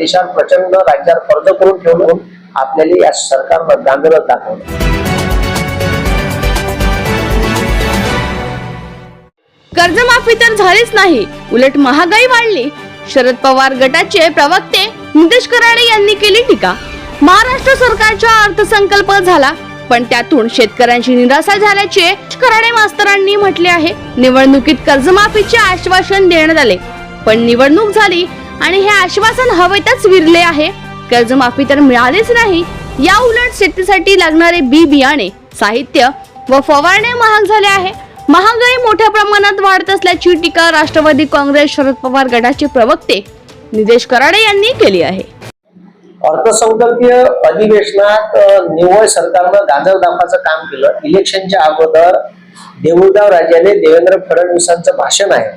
देशात प्रचंड राज्यात कर्ज करून ठेवून आपल्याला या सरकारवर गांजरत दाखवलं. कर्जमाफी तर झालीच नाही. उलट महागाई वाढली. शरद पवार गटाचे प्रवक्ते नितेश कराडे यांनी केली टीका. महाराष्ट्र सरकारचा अर्थसंकल्प झाला पण त्यातून शेतकऱ्यांची निराशा झाल्याचे कराडे मास्तरांनी म्हटले आहे. निवडणुकीत कर्जमाफीचे आश्वासन देण्यात आले पण निवडणूक झाली आणि हे आश्वासन हवेतच विरले आहे. कर्जमाफी तर मिळालीच नाही. या उलट शेतीसाठी लागणारे बी बियाणे साहित्य व फवारणे महाग झाले आहे. महागाई मोठ्या प्रमाणात वाढत असल्याची टीका राष्ट्रवादी काँग्रेस शरद पवार गटाचे प्रवक्ते निदेश कराडे यांनी केली आहे. अर्थसंकल्पीय अधिवेशनात निव्वळ सरकारनं गाजर दाखवाचं काम केलं. इलेक्शनच्या अगोदर देऊळगाव राजाने देवेंद्र फडणवीसांचं भाषण आहे.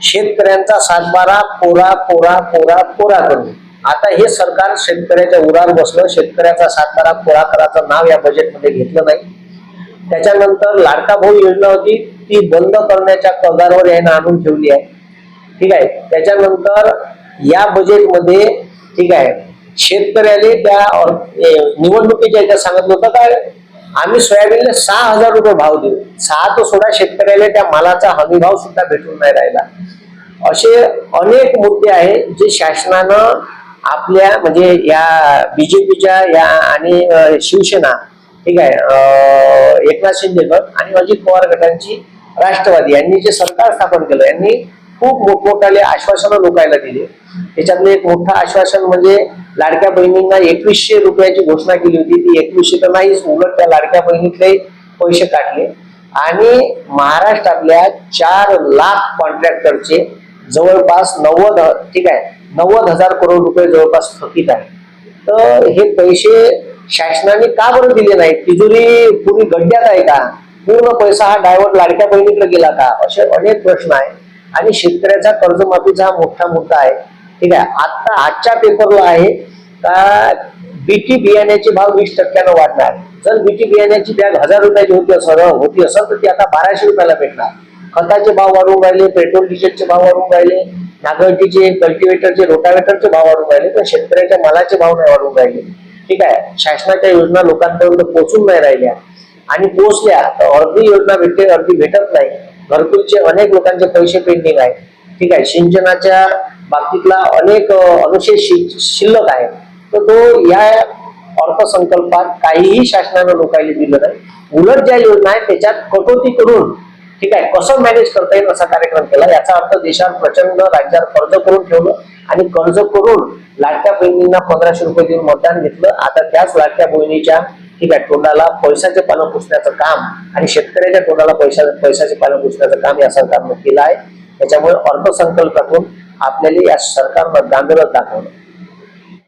शेतकऱ्यांचा सातबारा पोरा पोरा पोरा पोरा करून. आता हे सरकार शेतकऱ्याच्या उरावर बसलं. शेतकऱ्याचा सातबारा पोरा कराचं नाव या बजेटमध्ये घेतलं नाही. त्याच्यानंतर लाडका भाऊ योजना होती. ती बंद करण्याच्या कगारवर यानं आणून ठेवली आहे. ठीक आहे. त्याच्यानंतर या बजेटमध्ये ठीक आहे. शेतकऱ्याने त्या निवडणुकीच्या याच्यात सांगितलं होतं काय? आम्ही सोयाबीनला सहा हजार रुपये भाव देऊ. सहा तो सोळा शेतकऱ्याला त्या मालाचा हमी भाव सुद्धा भेटून नाही राहिला. असे अनेक मुद्दे आहेत जे शासनानं आपल्या म्हणजे या बीजेपीच्या या आणि शिवसेना ठीक आहे एकनाथ शिंदे गट आणि अजित पवार गटांची राष्ट्रवादी यांनी जे सरकार स्थापन केलं यांनी खूप मोठमोठाले आश्वासनं लोकायला दिले. त्याच्यातलं एक मोठं आश्वासन म्हणजे लाडक्या बहिणींना एकवीसशे रुपयाची घोषणा केली होती. ती एकवीसशे तर नाहीच उलट त्या लाडक्या बहिणीतले पैसे काढले. आणि महाराष्ट्रातल्या चार लाख कॉन्ट्रॅक्टरचे जवळपास नव्वद ठीक आहे नव्वद हजार करोड रुपये जवळपास थकीत आहे तर हे पैसे शासनाने का बरं दिले नाही तिजोरी पूर्वी गड्ड्यात आहे का? पूर्ण पैसा हा डायव्हर्ट लाडक्या बहिणीकडे गेला का? असे अनेक प्रश्न आहे आणि शेतकऱ्याचा कर्जमाफीचा हा मोठा मुद्दा आहे. ठीक आहे. आता आजच्या पेपरला आहे का बीटी बियाण्याचे भाव वीस टक्क्यानं वाढणार. जर बीटी बियाण्याची बॅग हजार रुपयाची होती असं होती असेल तर ती आता बाराशे रुपयाला भेटणार. खताचे भाव वाढून राहिले पेट्रोल डिझेलचे भाव वाढून राहिले नागरटीचे कल्टिवेटरचे रोटावेटरचे भाव वाढून राहिले पण शेतकऱ्याच्या मालाचे भाव नाही वाढून राहिले. ठीक आहे. शासनाच्या योजना लोकांपर्यंत पोहोचून नाही राहिल्या. आणि पोहोचल्या तर अर्धी योजना भेटते अर्धी भेटत नाही. घरकुलचे अनेक लोकांचे पैसे पेंडिंग आहे ठीक आहे. सिंचनाच्या बाबतीतला अनेक अनुशेष शि- शिल्लक आहे. तर तो या अर्थसंकल्पात काहीही शासनानं लोकांनी दिलं नाही. उलट ज्या योजना आहेत त्याच्यात कटोती करून ठीक आहे कसं मॅनेज करता येईल असा कार्यक्रम केला. याचा अर्थ देशात प्रचंड राज्यात कर्ज करून ठेवलं आणि कर्ज करून लाडक्या बहिणींना पंधराशे रुपये देऊन मतदान घेतलं. आता त्याच लाडक्या बहिणीच्या ठीक आहे तोंडाला पैशाचे पानं पुसण्याचं काम आणि शेतकऱ्याच्या तोंडाला पैशा पैशाचे पानं पुसण्याचं काम या सरकारनं केलं आहे. त्याच्यामुळे अर्थसंकल्पातून आपल्याला या सरकारनं गांजरत दाखवलं